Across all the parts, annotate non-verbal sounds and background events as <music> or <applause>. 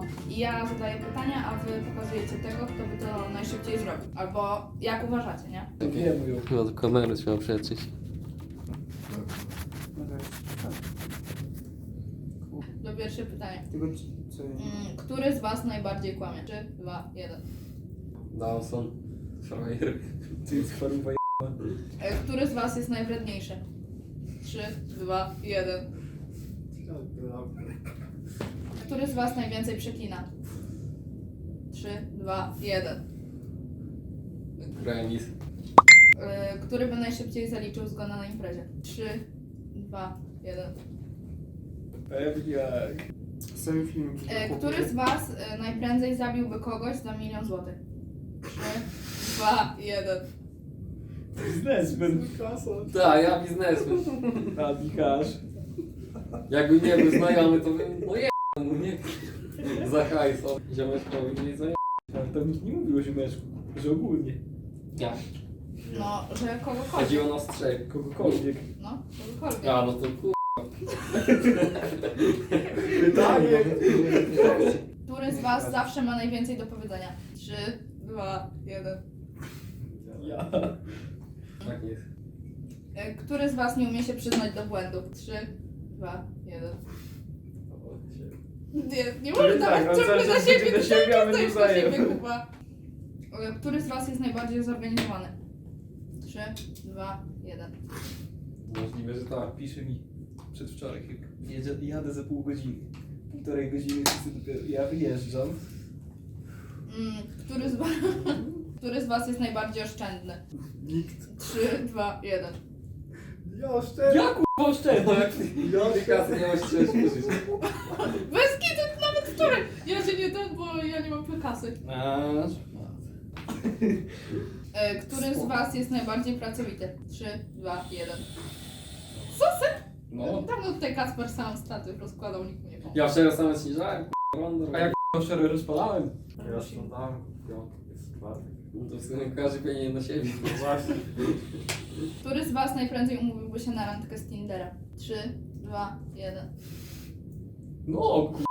No i ja zadaję pytania, a wy pokazujecie tego, kto by to najszybciej zrobił. Albo jak uważacie, nie? Wiemy już. No do kamery trzeba przeczyć. To pierwsze pytanie. Tylko co? Mm, który z was najbardziej kłamie? 3, 2, 1. Dawson. Frajer. Ty jest choroba E, Który z was jest najwredniejszy? 3, 2, 1. Który z was najwięcej przeklina? 3, 2, 1. Remis. E, Który by najszybciej zaliczył zgonę na imprezie? 3, 2, 1. Pewniak. Cały film. E, Który z was e, najprędzej zabiłby kogoś za milion złotych? 3, 2, 1. Biznesmen. Tak, ja biznesmen. A, dichasz. Jakby nie był znajomy, to bym, no je? Za hajs, o ziomeczkowi nie za Ale tam nikt nie mówił o ziomeczku, że ogólnie. Ja. No, że kogokolwiek. Chodziło nas trzech. Kogokolwiek. No, kogokolwiek. A, no to kur... Pytanie. Który z was zawsze ma najwięcej do powiedzenia? 3, 2, 1. Ja. Tak jest. E, Który z was nie umie się przyznać do błędu? 3, 2, 1. Nie, nie To może jest tak, dawać on ciągle czas siebie, na siebie, a my nie na siebie. Kuba. Który z was jest najbardziej zorganizowany? 3, 2, 1. Możliwe, że tak. Pisze mi przedwczoraj chyba. Jedzie, jadę za pół godziny. Półtorej godziny wszyscy dopiero. Ja wyjeżdżam. Mm, Który z was... <laughs> Który z was jest najbardziej oszczędny? Nikt. 3, 2, 1. Ja szczerze. Ja kurwa szczerze. Ja ty kasy masz chciałeś użyć. Bez kitu nawet wczoraj! Ja się nie ten, bo ja nie mam kasy. Masz. E, Który z was jest najbardziej pracowity? 3, 2, 1. Sosy! No. Dawno tutaj Kacper sam staty rozkładał, nikt mu nie pomógł. Ja wczoraj sam śniżałem, k***a, A jak szczerze rozpalałem. Ja sprzątałem, kupiłem, jest czwartek. No to w sumie każdy powinien na siebie. No właśnie. Który z was najprędzej umówiłby się na randkę z Tindera? 3, 2, 1. No kur...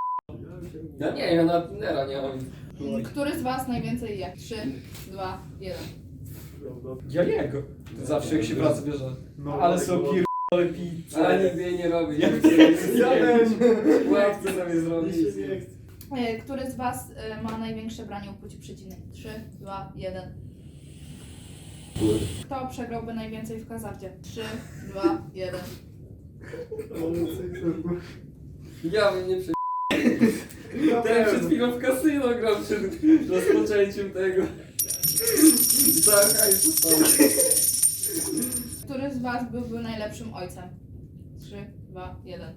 Ja nie, ja na Tindera nie mam. Który z was najwięcej je? 3, 2, 1. Ja jego. Zawsze jak się wraca bierze. No, Ale są było. pierdolę pizzę. Ale nigdy jej nie robię. Ja- Ja <laughs> chcę sobie zrobić. Mi się nie chce. E, Który z was e, ma największe branie u płci przeciwnej? 3, 2, 1. Kto przegrałby najwięcej w hazardzie? 3, 2, 1. Ja bym nie przy... Ja Ten przed chwilą w kasyno grał przed rozpoczęciem tego. Hajs został. Który z was byłby najlepszym ojcem? 3, 2, 1.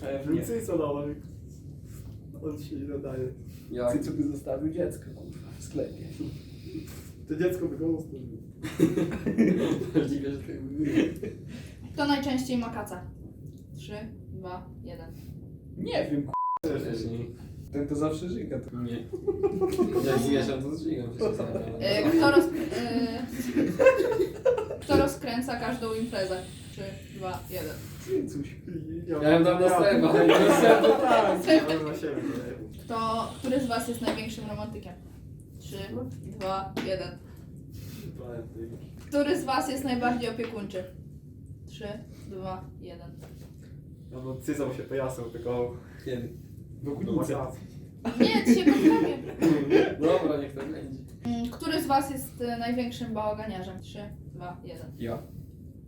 Pewnie. Więcej co dałem. On się nie nadaje. Ja. Ty co by zostawił dziecko w sklepie. To dziecko by go zostawiło. Możliwe, że tak Kto najczęściej ma kaca? 3, 2, 1. Nie wiem, k***a. Wcześniej. Ten to zawsze żyga. To... Nie. Jak zmieszam, to zżygam. E, Kto, roz... e, Kto rozkręca każdą imprezę? 3, 2, 1. Cycuś. Ja bym dał na seba. Tak, ja bym na siebie. Kto, który z was jest największym romantykiem? 3, 2, 1. Który z was jest najbardziej opiekuńczy? 3, 2, 1. No bo cyzał się pojasem, tylko Kiedy? W ogólnicy. Nie, ty się poprawię. <laughs> Dobra, niech tak będzie. Mm, Który z was jest e, największym bałaganiarzem? 3, 2, 1. Ja.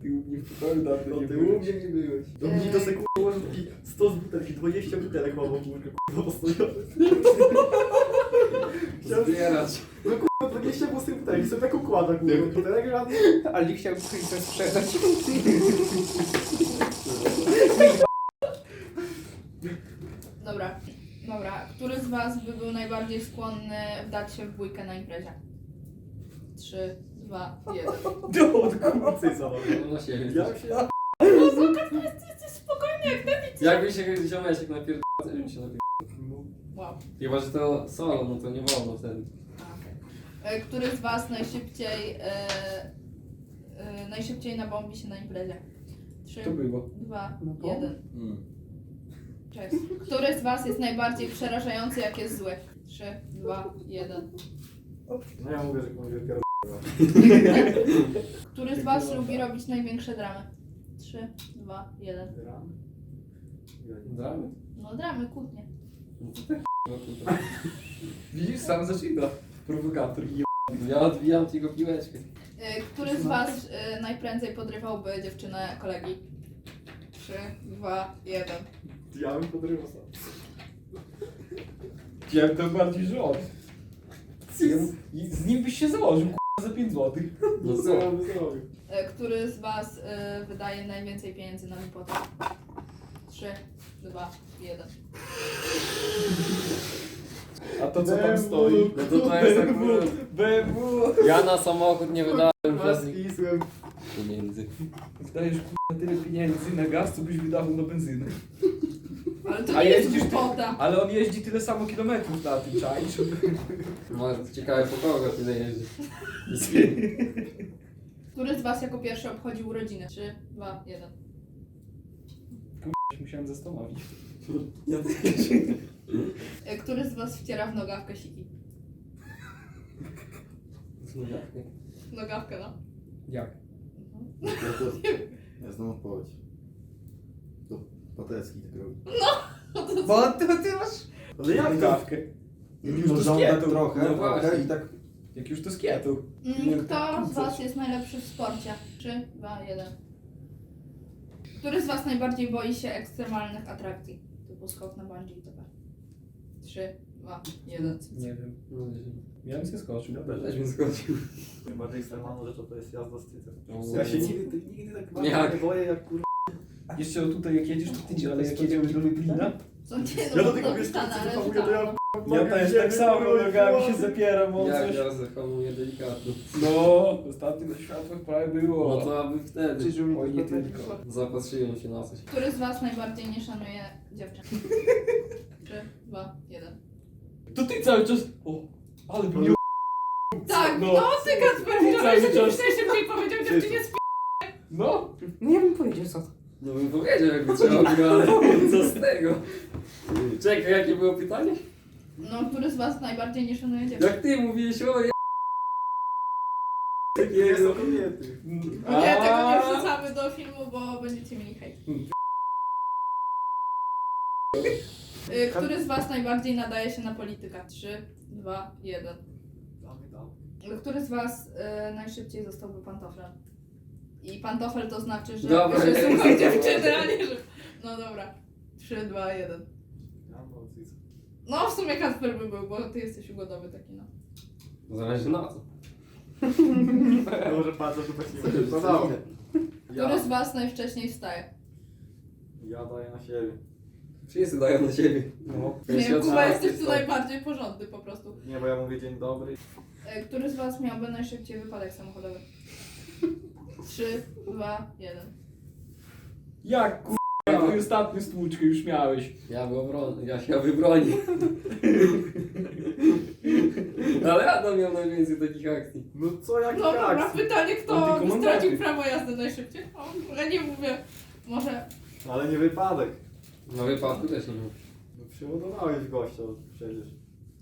Ty u mnie w pokoju dawno No nie ty u byłeś. mnie nie byłeś. Do mnie to se kurwa może taki 100 z butelki, 20 butelek mam ogólnie kurwa postojowe. <laughs> Zbierać. No kurwa 20 pustych butelek, sobie tak układa kurwa butelek żadnych. Ale nie chciałbym to sprzedać. Dobra, dobra. Który z was by był najbardziej skłonny wdać się w bójkę na imprezie? 3, 2, 1. <laughs> No od kurwa cyzał. Na siebie. Ja się... No ty jesteś spokojnie jak debil. Jakby się ziomeczek napierdał, to bym się napierdał. Wow. Chyba, że to solo, no to nie wolno wtedy. A, okej. E, Który z was najszybciej e, e, najszybciej nabombi się na imprezie? 3, To było. 2, Na bomb? 1. Cześć. Który z was jest najbardziej przerażający, jak jest zły? 3, 2, 1. No ja mówię, że mówię pier... Który z was lubi robić największe dramy? 3, 2, 1. Dramy? No dramy, kłótnie. No tak no tutaj. Widzisz, sam zaczyna. Prowokator i Ja odbijam ci go piłeczkę. Y, Który z was y, najprędzej podrywałby dziewczynę kolegi? 3, 2, 1. Ja bym podrywał sam. Ja to bardziej. I z nim byś się założył, za 5 złotych. No <laughs> Co? Y, Który z was y, wydaje najwięcej pieniędzy na wypłatę? 3, 2, 1. A to co tam stoi? No to to jest BMW, akurat... BMW. Ja na samochód nie wydałem Was żadnych pisłem. pieniędzy. Wydajesz k***a tyle pieniędzy na gaz, co byś wydawał na benzynę. Ale to nie jest jeździsz ty, głupota. ale on jeździ tyle samo kilometrów na tym, czaisz? <laughs> No ciekawe po kogo tyle jeździ. Który z was jako pierwszy obchodził urodziny? 3, 2, 1. Musiałem zastanowić. Ja Y, Który z was wciera w nogawkę siki? Nogawkę, no. Jak? Ja to... <laughs> Ja znam odpowiedź. To Patecki tak robi. <laughs> Bo ty, ty masz Ale jak to? kawkę. Jak już to no, skietł. tak trochę, No trochę właśnie. i tak... Jak już to skietł. Mm, Kto z was jest najlepszy w sporcie? 3, 2, 1. Który z was najbardziej boi się ekstremalnych atrakcji? Typu skok na bungee itp. 3, 2, 1. Nie wiem. No, Miałem się skoczył. Też mi skoczył. Najbardziej ekstremalną rzeczą to jest jazda z cycem. No, Ja się nigdy, nigdy tak bardzo Jak? nie boję jak kur... Jeszcze o tutaj jak jedziesz, to tydzień, ale jak jedziemy do Lublina, Co nie, Ja no do tego wiesz, napisane, ale hamuję, to ja... ja też tak samo nogami się zapieram o Jak coś. ja zahamuję delikatnie. No, ostatnio na światłach prawie było. No to aby wtedy. Oj, nie tylko. Zapatrzyłem się na coś. Który z was najbardziej nie szanuje dziewczyn? 3, 2, 1. To ty cały czas... O, ale by mnie Tak, No. no, ty Kacper, Cały widziałeś, że czas. ty najszybciej powiedział dziewczynie z No, No ja bym powiedział co to. No bym powiedział jakby trzeba było, ale <laughs> co z tego? Czekaj, jakie było pytanie? No, który z was najbardziej nie szanuje dziewczyn? Jak ty mówiłeś o je... Nie są kobiety. No nie, tego nie wrzucamy do filmu, bo będziecie mieli hejt. Y, Który z was najbardziej nadaje się na politykę? 3, 2, 1. Damy, damy. Który z was y, najszybciej zostałby pantoflem? I pantofel to znaczy, że, Dobra, że nie. słuchaj dziewczyny, a nie, że... No dobra. 3, 2, 1. Ja mam cycem. No w sumie Kacper by był, bo ty jesteś ugodowy taki, no. Zależy na co. Może patrzę, że tak nie będzie. To damy. Który z was najwcześniej wstaje? Ja daję na siebie. Wszyscy dają na siebie. no. Nie wiem, Kuba jesteś tu najbardziej porządny po prostu. Nie, bo ja mówię dzień dobry. Y, Który z was miałby najszybciej wypadek samochodowy? 3, 2, 1. Jak. Jak twój ostatni stłuczkę już miałeś. Ja by obronię, ja się wybronię. Ale Adam miał najwięcej takich akcji. No co, jak No dobra, tak? pytanie, kto Antykomandaty. stracił prawo jazdy najszybciej? O, ja nie mówię. Może Ale nie wypadek. Na wypadku też nie miał. No przyładowałeś gościa przecież.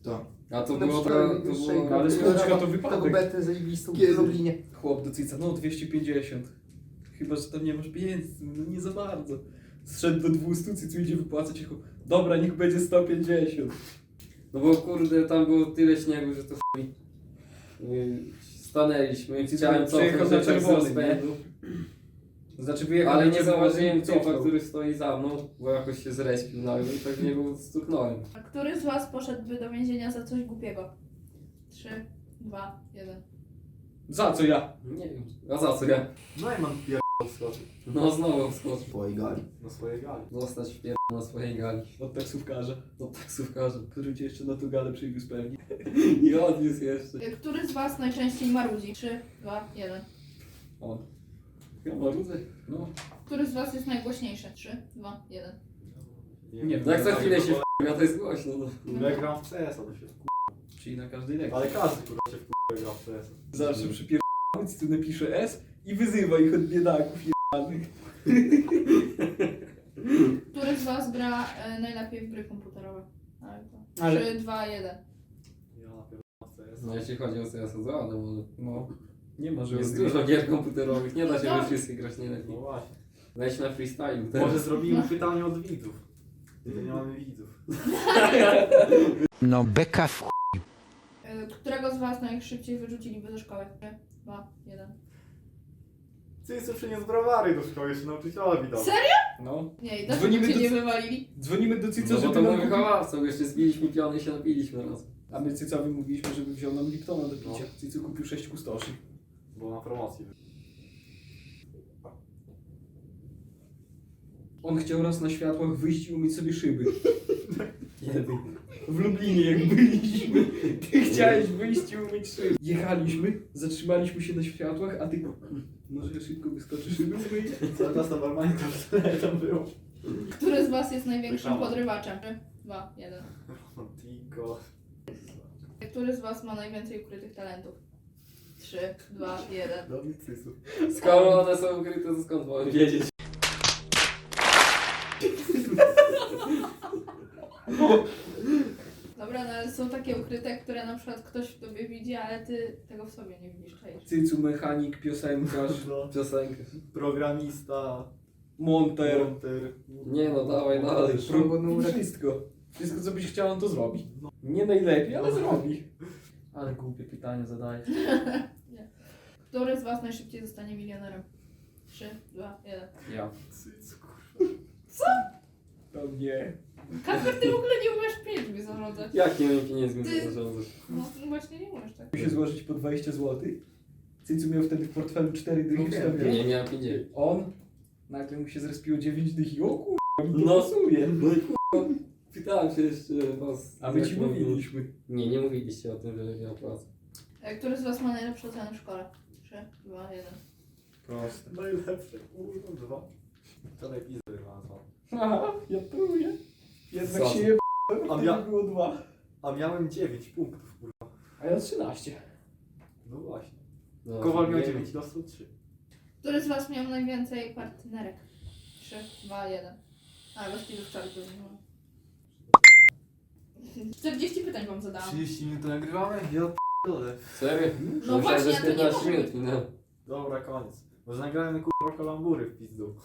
Tak. A to było to, przykład to było... Ale stłuczka to Tego wypadek. betę zajebistą Kiedy? w Lublinie. Chłop do cyca, no 250. Chyba, że tam nie masz pieniędzy, no nie za bardzo. Zszedł do 200, cycu idzie wypłacać jako, dobra, niech będzie 150. No bo kurde, tam było tyle śniegu, że to chuj. Yy, Stanęliśmy, chciałem przejechał cofnąć na jak z czerwony, rozpędu, Znaczy wyjechał ale nie zauważyłem typa, który stoi za mną, bo jakoś się zrespił nagle i tak w niego stuknąłem. A który z was poszedłby do więzienia za coś głupiego? 3, 2, 1. Za co ja? Nie wiem, a za co ja? No i mam pierdol skoczył. No znowu wskoczył. Twojej gali. Na swojej gali. Zostać w na swojej gali. Od taksówkarza, To taksówkarza. który cię jeszcze na tą galę przywiózł pewnie. <laughs> I odniósł jeszcze. Y, Który z was najczęściej marudzi? 3, 2, 1. On. Ja marudzę. No, Który z was jest najgłośniejszy? 3, 2, 1. Nie wiem. Tak za chwilę się w***a, to jest głośno. No. Ja gram w CS-a, to się w czyli na każdej lekcji. Ale każdy kurwa się w gra w CS-a. Zawsze przypierdoląc, tu napisze S i wyzywa ich od biedaków jebanych. <laughs> Który z was gra e, najlepiej w gry komputerowe? Ale to. Ale- 3, 2, 1. Ja napierdolę CS. No jeśli chodzi o CS, to No. Nie ma, że jest dużo gier komputerowych, nie da się we wszystkich grać. No właśnie. Weź na freestyle. Może zrobimy <laughs> pytanie od widzów. Tylko nie mamy widzów. <laughs> No beka w E, Którego z was najszybciej wyrzuciliby ze szkoły? 3, 2, 1. Cycu przyniósł browary do szkoły, jeszcze nauczycielowi dał. Serio? No. Nie, i dlaczego Dzwonimy cię do- nie wywalili? Dzwonimy do Cyco, No bo żeby to nam był kupił... wychowawcą, jeszcze zbiliśmy piony i się napiliśmy raz. A my Cycowi mówiliśmy, żeby wziął nam Liptona do picia. No. Cyco kupił 6 kustoszy. Bo na promocji. On chciał raz na światłach wyjść i umyć sobie szyby. <laughs> Kiedy? W Lublinie jak byliśmy. Ty chciałeś wyjść i umyć szyby. Jechaliśmy, zatrzymaliśmy się na światłach, a ty... Może szybko wyskoczy szyby umyć? Cały czas na barmanie tam było. Który z was jest największym Reklama. podrywaczem? 3, 2, 1. Romantico. Który z was ma najwięcej ukrytych talentów? 3, 2, 1. Dobry. Skoro one są ukryte, to skąd mam wiedzieć? Dobra, no ale są takie ukryte, które na przykład ktoś w tobie widzi, ale ty tego w sobie nie widzisz. Czaisz? Cycu, mechanik, piosenkarz, No. Piosenkę. Programista. monter. Monter. Nie no, dawaj dalej. Pro, wszystko. Wszystko co byś chciał, on to zrobi. Nie najlepiej, ale zrobi. Ale głupie pytania zadaje. <laughs> Który z was najszybciej zostanie milionerem? 3, 2, 1. Ja. Kurwa. To nie. Kasper, ty w ogóle nie umiesz pieniędzmi zarządzać. Jak nie wiem pieniędzmi Ty- zarządzać? No właśnie nie umiesz tak. Musi się złożyć po 20 zł. Cycu miał wtedy w portfelu 4 dychy wiem, wstawione. Nie, miałem 50. On nagle mu się zrespiło 9 dych i o kurwa, mi to No. pasuje. No i kurwa, pytałem się jeszcze was. A my jak ci mam- mówiliśmy. Nie, nie mówiliście o tym, że miał pracę. E, Który z was ma najlepsze oceny w szkole? 3, 2, 1. Proste. Najlepsze, kurwa, dwa. Wczoraj pizzy wyrwałem. Aha, ja próbuję. Jednak Co? się je A a ja- było 2. A miałem 9 punktów, kurwa. A ja 13. No właśnie. No, Kowal miał nie- 9 i dostał 3. Który z was miał najwięcej partnerek? 3, 2, 1. A, bez pilów czarów to nie ma. 40 pytań wam zadałam. 30 minut nagrywamy? Ja p***dolę. Serio? No Myślałem, właśnie, że a to nie 15 może minut minęło. Dobra, koniec. Może nagramy kurwa kalambury w pizdu.